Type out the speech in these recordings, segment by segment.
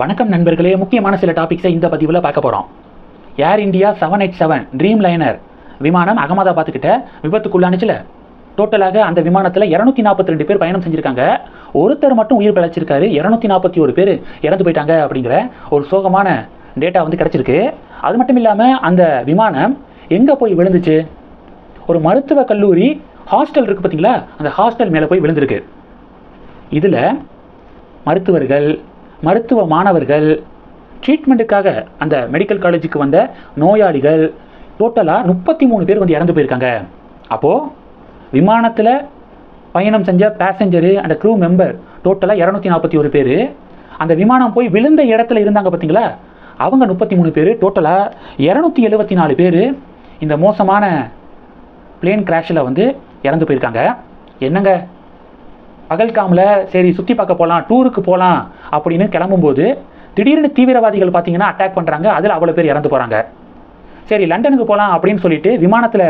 வணக்கம் நண்பர்களே முக்கியமான சில டாபிக்ஸை இந்த பதிவில் பார்க்க போகிறோம் Air India seven eight seven dreamliner விமானம் அகமதாபாத்துக்கிட்ட விபத்துக்குள்ளானுச்சுல டோட்டலாக அந்த விமானத்தில் இரநூத்தி நாற்பத்தி ரெண்டு பேர் பயணம் செஞ்சுருக்காங்க. ஒருத்தர் மட்டும் உயிர் பிழைச்சிருக்காரு இரநூத்தி நாற்பத்தி ஒரு பேர் இறந்து போயிட்டாங்க அப்படிங்கிற ஒரு சோகமான டேட்டா வந்து கிடச்சிருக்கு. அது மட்டும் இல்லாமல் அந்த விமானம் எங்கே போய் விழுந்துச்சு? ஒரு மருத்துவ கல்லூரி ஹாஸ்டல் இருக்குது பார்த்தீங்களா அந்த ஹாஸ்டல் மேலே போய் விழுந்திருக்கு. இதில் மருத்துவர்கள் மருத்துவ மாணவர்கள் ட்ரீட்மெண்ட்டுக்காக அந்த மெடிக்கல் காலேஜுக்கு வந்த நோயாளிகள் டோட்டலாக முப்பத்தி மூணு பேர் வந்து இறந்து போயிருக்காங்க. அப்போது விமானத்தில் பயணம் செஞ்ச பேசஞ்சரு அந்த க்ரூ மெம்பர் டோட்டலாக இரநூத்தி நாற்பத்தி ஒரு பேர் அந்த விமானம் போய் விழுந்த இடத்துல இருந்தாங்க பார்த்தீங்களா அவங்க முப்பத்தி மூணு பேர் டோட்டலாக இரநூத்தி எழுபத்தி நாலு பேர் இந்த மோசமான பிளேன் கிராஷில் வந்து இறந்து போயிருக்காங்க. என்னங்க? பகல்காமில் சரி சுற்றி பார்க்க போகலாம் டூருக்கு போகலாம் அப்படின்னு கிளம்பும்போது திடீர்னு தீவிரவாதிகள் பார்த்தீங்கன்னா அட்டாக் பண்ணுறாங்க அதில் அவ்வளோ பேர் இறந்து போகிறாங்க சரி லண்டனுக்கு போகலாம் அப்படின்னு சொல்லிட்டு விமானத்தில்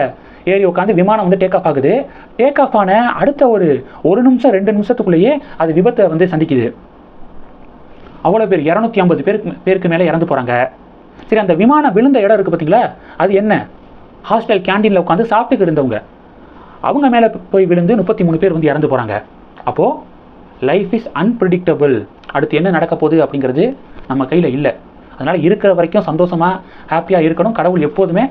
ஏறி உட்காந்து விமானம் வந்து டேக் ஆஃப் ஆகுது. டேக் ஆஃப் ஆன அடுத்த ஒரு ஒரு நிமிஷம் ரெண்டு நிமிஷத்துக்குள்ளேயே அது விபத்தை வந்து சந்திக்குது. அவ்வளோ பேர் இரநூத்தி ஐம்பது பேருக்கு பேருக்கு மேலே இறந்து போகிறாங்க சரி அந்த விமானம் விழுந்த இடம் இருக்குது பார்த்தீங்களா அது என்ன? ஹாஸ்டல் கேண்டீனில் உட்காந்து சாப்பிட்டுக்கு இருந்தவங்க. அவங்க மேலே போய் விழுந்து முப்பத்தி மூணு பேர் வந்து இறந்து போகிறாங்க அப்போது லைஃப் இஸ் அன்பிரிடிக்டபிள் அடுத்து என்ன நடக்க போகுது அப்படிங்கிறது நம்ம கையில் இல்லை. அதனால் இருக்கிற வரைக்கும் சந்தோஷமாக ஹாப்பியாக இருக்கணும். கடவுள் எப்போதுமே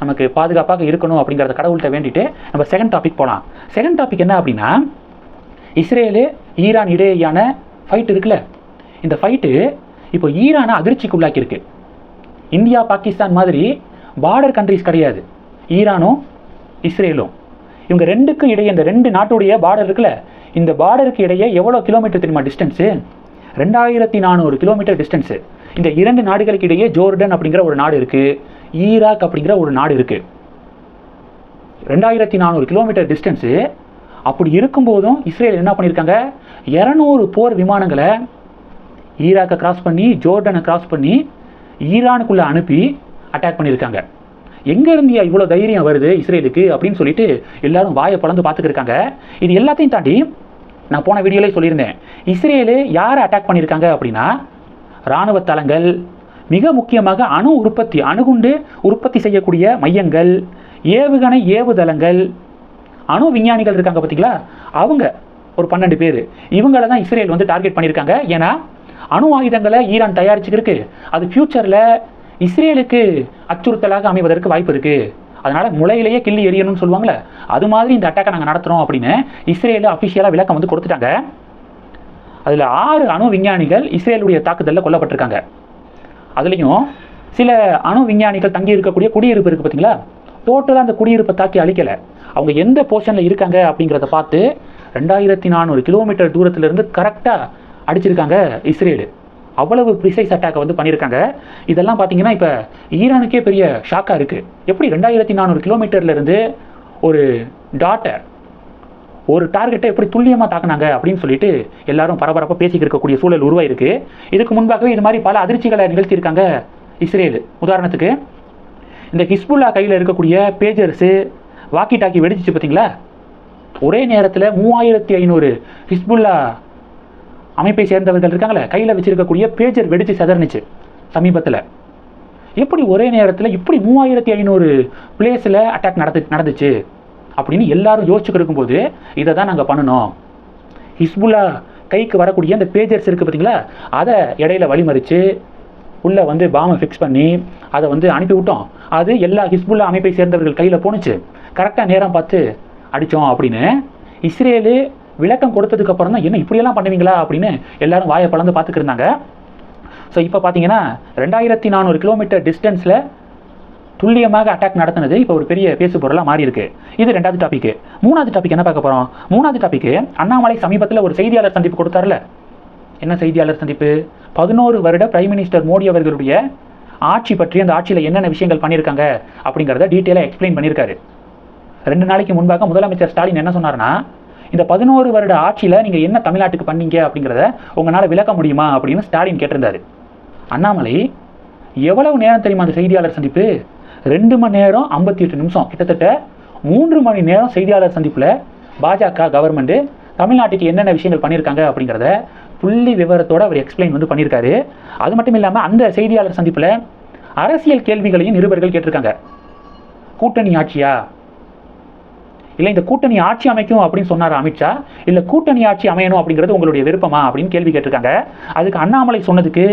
நமக்கு பாதுகாப்பாக இருக்கணும் அப்படிங்கிறத கடவுள்கிட்ட வேண்டிட்டு நம்ம செகண்ட் டாபிக் போகலாம் செகண்ட் டாபிக் என்ன அப்படின்னா இஸ்ரேலு ஈரான் இடையேயான ஃபைட் இருக்குல்ல? இந்த ஃபைட்டு இப்போ ஈரானை அதிர்ச்சிக்கு உள்ளாக்கியிருக்கு இந்தியா பாகிஸ்தான் மாதிரி பார்டர் கண்ட்ரிஸ் கிடையாது. ஈரானும் இஸ்ரேலும். இவங்க ரெண்டுக்கும் இடையே இந்த ரெண்டு நாட்டுடைய பார்டர் இருக்குல்ல? இந்த பார்டருக்கு இடையே எவ்வளோ கிலோமீட்டர் தெரியுமா டிஸ்டன்ஸு ரெண்டாயிரத்தி நானூறு கிலோமீட்டர் டிஸ்டன்ஸு இந்த இரண்டு நாடுகளுக்கு இடையே ஜோர்டன் அப்படிங்கிற ஒரு நாடு இருக்குது ஈராக் அப்படிங்கிற ஒரு நாடு இருக்குது ரெண்டாயிரத்தி நானூறு கிலோமீட்டர் டிஸ்டன்ஸு அப்படி இருக்கும்போதும் இஸ்ரேல் என்ன பண்ணியிருக்காங்க? இரநூறு போர் விமானங்களை ஈராக்கை கிராஸ் பண்ணி ஜோர்டனை கிராஸ் பண்ணி ஈரானுக்குள்ளே அனுப்பி அட்டாக் பண்ணியிருக்காங்க. எங்கே இருந்தியா இவ்வளோ தைரியம் வருது இஸ்ரேலுக்கு அப்படின்னு சொல்லிட்டு எல்லாரும் வாயை பழந்து பார்த்துக்கிருக்காங்க இது எல்லாத்தையும் தாண்டி நான் போன வீடியோலே சொல்லியிருந்தேன். இஸ்ரேலு யாரை அட்டாக் பண்ணியிருக்காங்க அப்படின்னா இராணுவ தளங்கள் மிக முக்கியமாக அணு உற்பத்தி அணுகுண்டு உற்பத்தி செய்யக்கூடிய மையங்கள் ஏவுகணை ஏவுதளங்கள் அணு விஞ்ஞானிகள் இருக்காங்க பார்த்தீங்களா? அவங்க ஒரு பன்னெண்டு பேர். இவங்கள தான் இஸ்ரேல் வந்து டார்கெட் பண்ணியிருக்காங்க. ஏன்னா அணு ஆயுதங்களை ஈரான் தயாரிச்சுக்கிருக்கு. அது ஃப்யூச்சரில் இஸ்ரேலுக்கு அச்சுறுத்தலாக அமைவதற்கு வாய்ப்பு இருக்குது அதனால் முளையிலேயே கிள்ளி எரியணும்னு சொல்லுவாங்கள்ல அது மாதிரி இந்த அட்டாக்கை நாங்கள் நடத்துகிறோம் அப்படின்னு இஸ்ரேல் அஃபிஷியலாக விளக்கம் வந்து கொடுத்துட்டாங்க. அதில் ஆறு அணு விஞ்ஞானிகள் இஸ்ரேலுடைய தாக்குதலில் கொல்லப்பட்டிருக்காங்க. அதுலேயும் சில அணு விஞ்ஞானிகள் தங்கி இருக்கக்கூடிய குடியிருப்பு இருக்குது பார்த்தீங்களா டோட்டலாக அந்த குடியிருப்பை தாக்கி அழிக்கலை. அவங்க எந்த போர்ஷனில் இருக்காங்க அப்படிங்கிறத பார்த்து ரெண்டாயிரத்தி நானூறு கிலோமீட்டர் தூரத்துலேருந்து கரெக்டாக அடிச்சிருக்காங்க இஸ்ரேலு. அவ்வளவு ப்ரிசைஸ் அட்டாக்கை வந்து பண்ணியிருக்காங்க. இதெல்லாம் பார்த்தீங்கன்னா இப்போ ஈரானுக்கே பெரிய ஷாக்காக இருக்குது எப்படி ரெண்டாயிரத்தி நானூறு கிலோமீட்டர்லேருந்து ஒரு டாட்டர் ஒரு டார்கெட்டை எப்படி துல்லியமாக தாக்குனாங்க அப்படின்னு சொல்லிட்டு எல்லாரும் பரபரப்பாக பேசிக்கிட்டு இருக்கக்கூடிய சூழல் உருவாயிருக்கு. இதுக்கு முன்பாகவே இது மாதிரி பல அதிர்ச்சிகளை நிகழ்த்தியிருக்காங்க இஸ்ரேல். உதாரணத்துக்கு இந்த ஹிஸ்புல்லா கையில் இருக்கக்கூடிய பேஜர்ஸு வாக்கி டாக்கி வெடிச்சிச்சு பார்த்தீங்களா? ஒரே நேரத்தில் மூவாயிரத்தி ஐநூறு ஹிஸ்புல்லா அமைப்பை சேர்ந்தவர்கள் இருக்காங்களே கையில் வச்சிருக்கக்கூடிய பேஜர் வெடிச்சு செதறனுச்சு சமீபத்தில். எப்படி ஒரே நேரத்தில் இப்படி மூவாயிரத்தி ஐநூறு பிளேஸில் அட்டாக் நடந்து நடந்துச்சு? அப்படின்னு எல்லாரும் யோசிச்சுட்டு இருக்கும்போது இதை தான் நாங்கள் பண்ணணும் ஹிஸ்புல்லா கைக்கு வரக்கூடிய அந்த பேஜர்ஸ் இருக்குது பார்த்தீங்களா அதை இடையில வழிமறித்து உள்ளே வந்து பாமை ஃபிக்ஸ் பண்ணி அதை வந்து அனுப்பி விட்டோம். அது எல்லா ஹிஸ்புல்லா அமைப்பை சேர்ந்தவர்கள் கையில் போணுச்சு. கரெக்டாக நேரம் பார்த்து அடித்தோம் அப்படின்னு இஸ்ரேலு விளக்கம் கொடுத்ததுக்கு அப்புறம் தான் என்ன இப்படியெல்லாம் பண்ணுவீங்களா? அப்படின்னு எல்லாரும் வாயை பழந்து பார்த்துக்கிருந்தாங்க ஸோ இப்போ பார்த்தீங்கன்னா ரெண்டாயிரத்தி நானூறு கிலோமீட்டர் டிஸ்டன்ஸில் துல்லியமாக அட்டாக் நடத்தினது இப்போ ஒரு பெரிய பேசு பொருளாக மாறி இருக்கு இது ரெண்டாவது டாபிக் மூணாவது டாபிக் என்ன பார்க்க போகிறோம் மூணாவது டாபிக் அண்ணாமலை சமீபத்தில் ஒரு செய்தியாளர் சந்திப்பு கொடுத்தார்ல. என்ன செய்தியாளர் சந்திப்பு? பதினோரு வருட பிரைம் மினிஸ்டர் மோடி அவர்களுடைய ஆட்சி பற்றி அந்த ஆட்சியில் என்னென்ன விஷயங்கள் பண்ணியிருக்காங்க அப்படிங்கிறத டீட்டெயிலாக எக்ஸ்பிளைன் பண்ணியிருக்காரு. ரெண்டு நாளைக்கு முன்பாக முதலமைச்சர் ஸ்டாலின் என்ன சொன்னார்னா இந்த பதினோரு வருட ஆட்சியில் நீங்கள் என்ன தமிழ்நாட்டுக்கு பண்ணீங்க அப்படிங்கிறத உங்களால் விளக்க முடியுமா அப்படின்னு ஸ்டாலின் கேட்டிருந்தாரு. அண்ணாமலை எவ்வளவு நேரம் தெரியுமா அந்த செய்தியாளர் சந்திப்பு? ரெண்டு மணி நேரம் ஐம்பத்தி எட்டு நிமிஷம். கிட்டத்தட்ட மூன்று மணி நேரம் செய்தியாளர் சந்திப்பில் பாஜக கவர்மெண்ட்டு தமிழ்நாட்டுக்கு என்னென்ன விஷயங்கள் பண்ணியிருக்காங்க அப்படிங்கிறத புள்ளி விவரத்தோடு அவர் எக்ஸ்பிளைன் வந்து பண்ணியிருக்காரு அது மட்டும் இல்லாமல் அந்த செய்தியாளர் சந்திப்பில் அரசியல் கேள்விகளையும் நிருபர்கள் கேட்டிருக்காங்க. கூட்டணி ஆட்சியா? இல்லை இந்த கூட்டணி ஆட்சி அமைக்கும் அப்படின்னு சொன்னார் அமித்ஷா? இல்லை கூட்டணி ஆட்சி அமையணும் அப்படிங்கிறது உங்களுடைய விருப்பமா அப்படின்னு கேள்வி கேட்டிருக்காங்க. அதுக்கு அண்ணாமலை சொன்னதுக்கு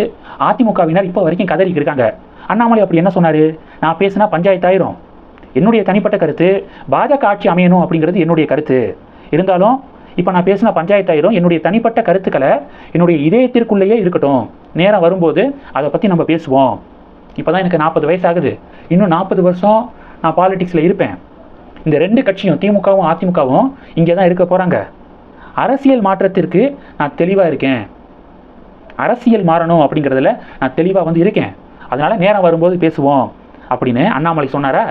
அதிமுகவினர் இப்போ வரைக்கும் கதறிக்கு இருக்காங்க. அண்ணாமலை அப்படி என்ன சொன்னார்? நான் பேசினா பஞ்சாயத்தாயிரும். என்னுடைய தனிப்பட்ட கருத்து பாஜக ஆட்சி அமையணும் அப்படிங்கிறது என்னுடைய கருத்து. இருந்தாலும் இப்போ நான் பேசின பஞ்சாயத்தாயிரும். என்னுடைய தனிப்பட்ட கருத்துக்களை என்னுடைய இதயத்திற்குள்ளேயே இருக்கட்டும். நேரம் வரும்போது அதை பற்றி நம்ம பேசுவோம். இப்போ தான் எனக்கு நாற்பது வயசு ஆகுது. இன்னும் நாற்பது வருஷம் நான் பாலிடிக்ஸில் இருப்பேன். இந்த ரெண்டு கட்சியும் திமுகவும் அதிமுகவும் இங்கே தான் இருக்க போகிறாங்க அரசியல் மாற்றத்திற்கு நான் தெளிவாக இருக்கேன். அரசியல் மாறணும் அப்படிங்கிறதுல நான் தெளிவாக வந்து இருக்கேன். அதனால் நேரம் வரும்போது பேசுவோம் அப்படின்னு அண்ணாமலை சொன்னாரா?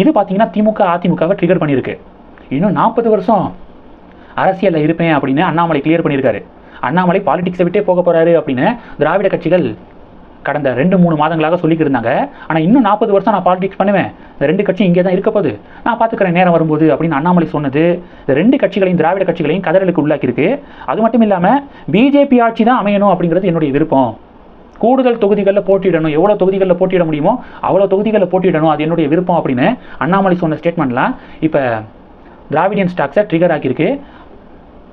இது பார்த்தீங்கன்னா திமுக அதிமுகவை ட்ரிகர் பண்ணியிருக்கு. இன்னும் நாற்பது வருஷம் அரசியலில் இருப்பேன் அப்படின்னு அண்ணாமலை கிளியர் பண்ணியிருக்காரு. அண்ணாமலை பாலிடிக்ஸை விட்டே போக போகிறாரு அப்படின்னு திராவிட கட்சிகள் கடந்த ரெண்டு மூணு மாதங்களாக சொல்லிக்கிட்டு இருந்தாங்க ஆனால் இன்னும் நாற்பது வருஷம் நான் பாலிடிக்ஸ் பண்ணுவேன். இந்த ரெண்டு கட்சியும் இங்கே தான் இருக்க போகுது. நான் பார்த்துக்கிறேன் நேரம் வரும்போது அப்படின்னு அண்ணாமலை சொன்னது. இந்த ரெண்டு கட்சிகளையும் திராவிட கட்சிகளையும் கதறலுக்கு உள்ளாக்கியிருக்கு. அது மட்டும் இல்லாமல் பிஜேபி ஆட்சி தான் அமையணும் அப்படிங்கிறது என்னுடைய விருப்பம். கூடுதல் தொகுதிகளில் போட்டியிடணும். எவ்வளோ தொகுதிகளில் போட்டியிட முடியுமோ அவ்வளோ தொகுதிகளில் போட்டியிடணும். அது என்னுடைய விருப்பம் அப்படின்னு அண்ணாமலை சொன்ன ஸ்டேட்மெண்ட்லாம் இப்போ திராவிடியன் ஸ்டாக்ஸை ட்ரிகர் ஆக்கியிருக்கு.